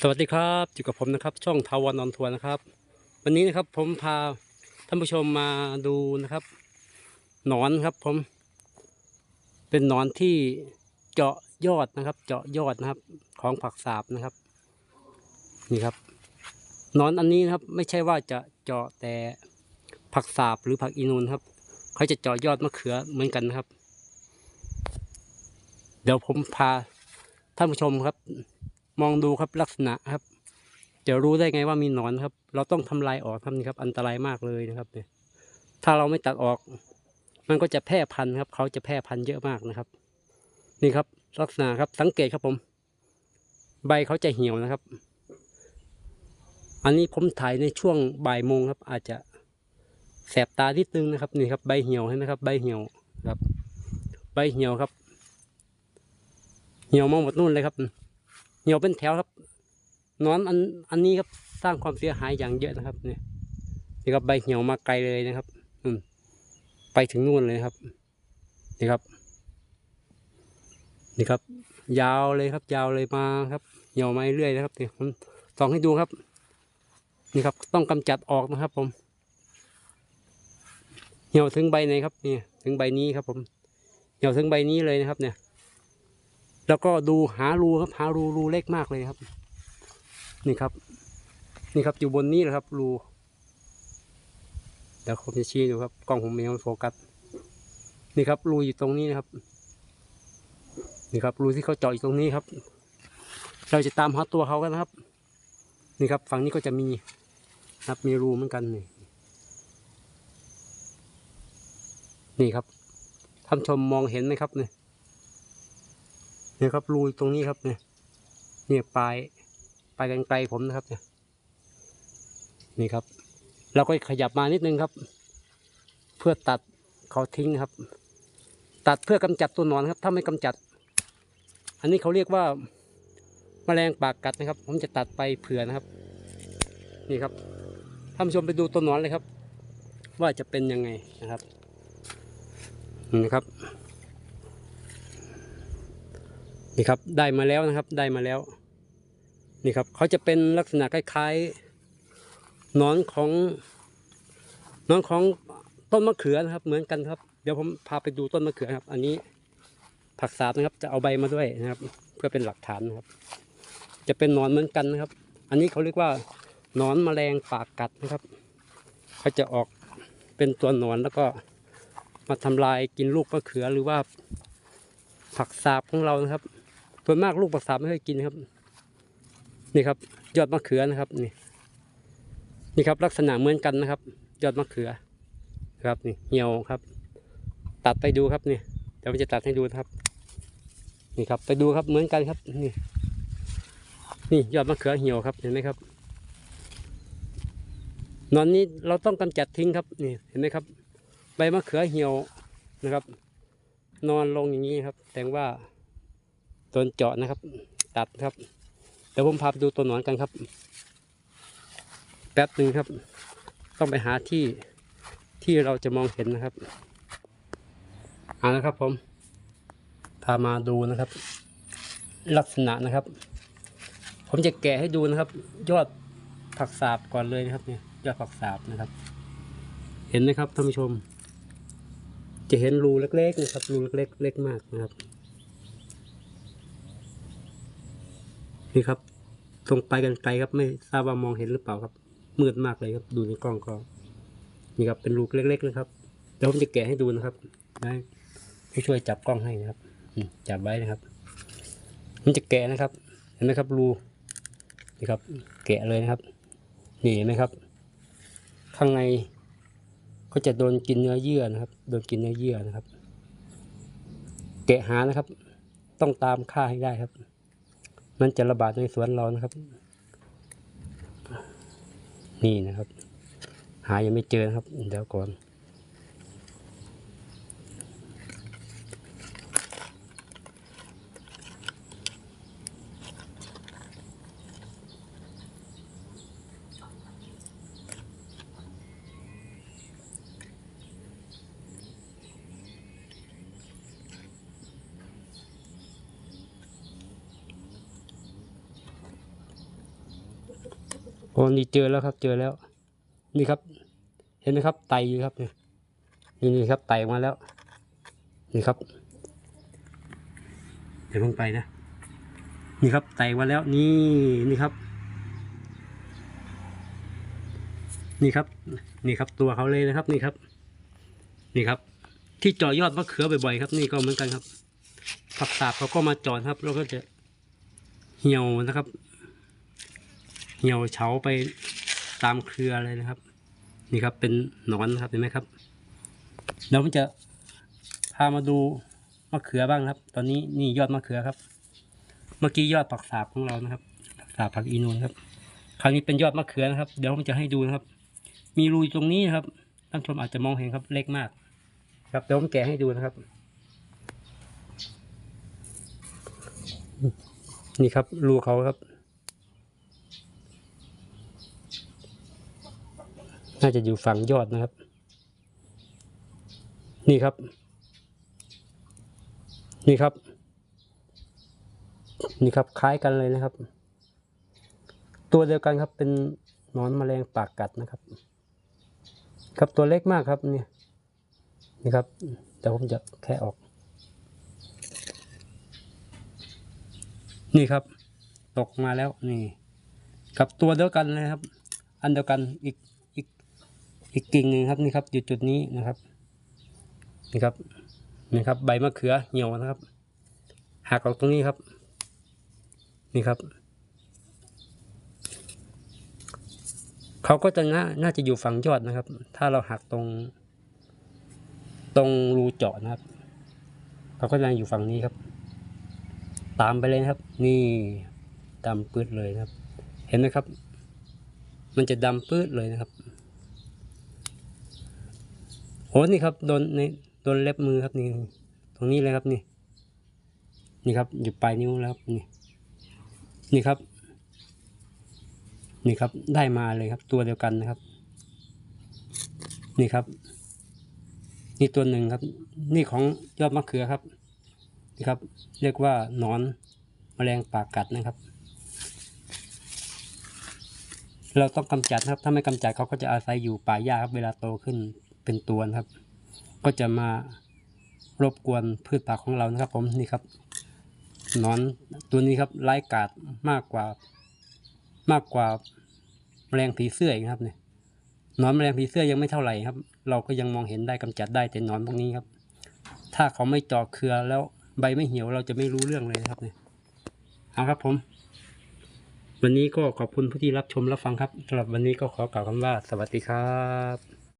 สวัสดีครับอยู่กับผมนะครับ ช่องทาวานอนทัวร์นะครับ วันนี้นะครับผมพาท่านผู้ชมมาดูนะครับ หนอนครับผม เป็นหนอนที่เจาะยอดนะครับ เจาะยอดนะครับ ของผักสาบนะครับ นี่ครับหนอนอันนี้นะครับ ไม่ใช่ว่าจะเจาะแต่ผักสาบหรือผักอีนูนครับ เขาจะเจาะยอดมะเขือเหมือนกันนะครับ เดี๋ยวผมพาท่านผู้ชมครับ มองดูครับลักษณะครับ จะรู้ได้ไงว่ามีหนอนครับ เราต้องทำลายออกครับนี่ครับ อันตรายมากเลยนะครับเนี่ยถ้าเราไม่ตัดออก มันก็จะแพร่พันธุ์ครับ เขาจะแพร่พันธุ์เยอะมากนะครับ นี่ครับ ลักษณะครับสังเกตครับผม ใบเขาจะเหี่ยวนะครับ อันนี้ผมถ่ายในช่วงบ่ายโมงครับ อาจจะแสบตานิดนึงนะครับนี่ครับ ใบเหี่ยวเห็นไหมครับ ใบเหี่ยวครับ ใบเหี่ยวครับ เหี่ยวมาหมดนู่นเลยครับ เหี่ยวเป็นแถวครับนอนอันอันนี้ครับสร้างความเสียหายอย่างเยอะนะครับ เนี่ยนี่ครับใบเหี่ยวมาไกลเลยนะครับอืมไปถึงนู่นเลยครับ นี่ครับ นี่ครับ ยาวเลยครับ ยาวเลยมาครับ เหี่ยวมาเรื่อยนะครับเนี่ผมส่องให้ดูครับ นี่ครับ ต้องกำจัดออกนะครับ ผม เหี่ยวถึงใบไหนครับนี่ถึงใบนี้ครับ ผม เหี่ยวถึงใบนี้เลยนะครับ เนี่ย แล้วก็ดูหารูครับ หารูรูเล็กมากเลยครับ นี่ครับ นี่ครับอยู่บนนี้แหละครับ รูเดี๋ยวผมจะชี้ดูครับกล้องผมไม่มันโฟกัสนี่ครับ รูอยู่ตรงนี้นะครับนี่ครับ รูที่เขาเจาะอยู่ตรงนี้ครับ เราจะตามหาตัวเขากันนะครับ นี่ครับ ฝั่งนี้ก็จะมีครับมีรูเหมือนกันนี่นี่ครับท่านชมมองเห็นไหมครับเนี่ย เนี่ยครับรูตรงนี้ครับเนี่ยเนี่ยปลายปลายกันไกลผมนะครับเนี่ยนี่ครับ เราก็ขยับมานิดนึงครับ เพื่อตัดเขาทิ้งครับ ตัดเพื่อกำจัดตัวหนอนครับ ถ้าไม่กำจัด อันนี้เขาเรียกว่าแมลงปากกัดนะครับ ผมจะตัดไปเผื่อนะครับ นี่ครับท่านผู้ชมไปดูตัวหนอนเลยครับ ว่าจะเป็นยังไงนะครับนี่นะครับ นี่ครับได้มาแล้วนะครับได้มาแล้ว นี่ครับเขาจะเป็นลักษณะคล้ายๆนอนของนอนของต้นมะเขือนะครับ เหมือนกันครับ เดี๋ยวผมพาไปดูต้นมะเขือครับ อันนี้ผักสาบนะครับ จะเอาใบมาด้วยนะครับ เพื่อเป็นหลักฐานนะครับ จะเป็นนอนเหมือนกันนะครับ อันนี้เขาเรียกว่านอนแมลงปากกัดนะครับเขาจะออกเป็นตัวนอนแล้วก็มาทำลายกินลูกมะเขือหรือว่าผักสาบของเรานะครับ ส่วนมากลูกผักสาไม่เคยกินครับ นี่ครับ ยอดมะเขือนะครับ นี่ นี่ครับ ลักษณะเหมือนกันนะครับ ยอดมะเขือ ครับนี่เหี่ยวครับ ตัดไปดูครับนี่เดี๋ยวผมจะตัดให้ดูนะครับ นี่ครับ ไปดูครับเหมือนกันครับ นี่ นี่ยอดมะเขือเหี่ยวครับเห็นไหมครับนอนนี้เราต้องกำจัดทิ้งครับนี่เห็นไหมครับ ใบมะเขือเหี่ยวนะครับ นอนลงอย่างนี้ครับแสดงว่า โดนเจาะนะครับ ตัดครับเดี๋ยวผมพาไปดูตัวหนอนกันครับ แป๊บหนึ่งครับ ต้องไปหาที่ที่เราจะมองเห็นนะครับเอาละครับผมพามาดูนะครับ ลักษณะนะครับ ผมจะแกะให้ดูนะครับ ยอดผักสาบก่อนเลยนะครับเนี่ยยอดผักสาบนะครับ เห็นไหมครับท่านผู้ชม จะเห็นรูเล็กๆนะครับรูเล็กๆเล็กมากนะครับ นี่ครับตรงไปกันไกลครับไม่ทราบว่ามองเห็นหรือเปล่าครับ มืดมากเลยครับ ดูในกล้องก็นี่ครับเป็นรูเล็กๆนะครับเดี๋ยวผมจะแกะให้ดูนะครับได้ให้ช่วยจับกล้องให้นะครับจับไว้นะครับผมจะแกะนะครับ เห็นไหมครับรูนี่ครับ แกะเลยนะครับนี่เห็นไหมครับ ข้างในก็จะโดนกินเนื้อเยื่อนะครับ โดนกินเนื้อเยื่อนะครับ แกะหานะครับ ต้องตามค่าให้ได้ครับ มันจะระบาดในสวนเรานะครับ นี่นะครับ หายังไม่เจอนะครับ เดี๋ยวก่อนน โอ้นี่เจอแล้วครับ เจอแล้ว นี่ครับ เห็นไหมครับ ไตอยู่ครับเนี่ยนี่นี่ครับไตมาแล้ว นี่ครับเดี๋ยวเพิ่งไปนะ นี่ครับไตมาแล้ว นี่นี่ครับ นี่ครับ นี่ครับตัวเขาเลยนะครับ นี่ครับ นี่ครับ ที่จาะยอดมะเขือบ่อยๆครับ นี่ก็เหมือนกันครับผักสาบเขาก็มาจอดครับ แล้วก็จะเหี่ยวนะครับ เหี่ยวเฉาไปตามเครือเลยนะครับ นี่ครับเป็นหนอนครับเห็นไหมครับแล้วผมจะพามาดูมะเขือบ้างครับ ตอนนี้นี่ยอดมะเขือครับ เมื่อกี้ยอดผักสาบของเรานะครับผักสาบผักอีนูนครับ คราวนี้เป็นยอดมะเขือนะครับ เดี๋ยวผมจะให้ดูนะครับ มีรูอยู่ตรงนี้นะครับท่านชมอาจจะมองเห็นครับเล็กมาก ครับเดี๋ยวผมแกะให้ดูนะครับ นี่ครับรูเขาครับ น่าจะอยู่ฝั่งยอดนะครับ นี่ครับ นี่ครับ นี่ครับคล้ายกันเลยนะครับ ตัวเดียวกันครับเป็นหนอนแมลงปากกัดนะครับ ครับตัวเล็กมากครับเนี่ยนี่ครับแต่ผมจะแค่ออก นี่ครับ ตกมาแล้วนี่ ครับตัวเดียวกันเลยครับ อันเดียวกันอีก อีกกิ่งหนึ่งครับนี่ครับอยู่จุดนี้นะครับนี่ครับนี่ครับ ใบมะเขือเหี่ยวนะครับหักออกตรงนี้ครับ นี่ครับเขาก็จะน่าน่าจะอยู่ฝั่งยอดนะครับ ถ้าเราหักตรง ตรงรูเจาะนะครับเขาก็จะอยู่ฝั่งนี้ครับ ตามไปเลยครับ นี่ดำปื้ดเลยครับ เห็นไหมครับ มันจะดำปื้ดเลยนะครับโห นี่ครับโดนในโดนเล็บมือครับนี่ ตรงนี้เลยครับนี่ นี่ครับอยู่ปลายนิ้วแล้วครับนี่ นี่ครับ นี่ครับได้มาเลยครับ ตัวเดียวกันนะครับ นี่ครับ นี่ตัวหนึ่งครับ นี่ของยอดมะเขือครับ นี่ครับ เรียกว่านอนแมลงปากกัดนะครับ เราต้องกำจัดนะครับ ถ้าไม่กำจัดเขาก็จะอาศัยอยู่ป่าหญ้าครับ เวลาโตขึ้น เป็นตัวนะครับ ก็จะมารบกวนพืชผักของเรานะครับ ผมนี่ครับนอนตัวนี้ครับไร้ายกาดมากกว่ามากกว่าแมลงผีเสื้ออีกครับเนี่ยนอนแมลงผีเสื้อยังไม่เท่าไหร่ครับ เราก็ยังมองเห็นได้กำจัดได้แต่นอนพวกนี้ครับ ถ้าเขาไม่จาะเครือแล้วใบไม่เหี่ยวเราจะไม่รู้เรื่องเลยครับเนี่ยเอาครับผม วันนี้ก็ขอบคุณผู้ที่รับชมรับฟังครับสำหรับวันนี้ก็ขอกล่าวคำว่า สวัสดีครับ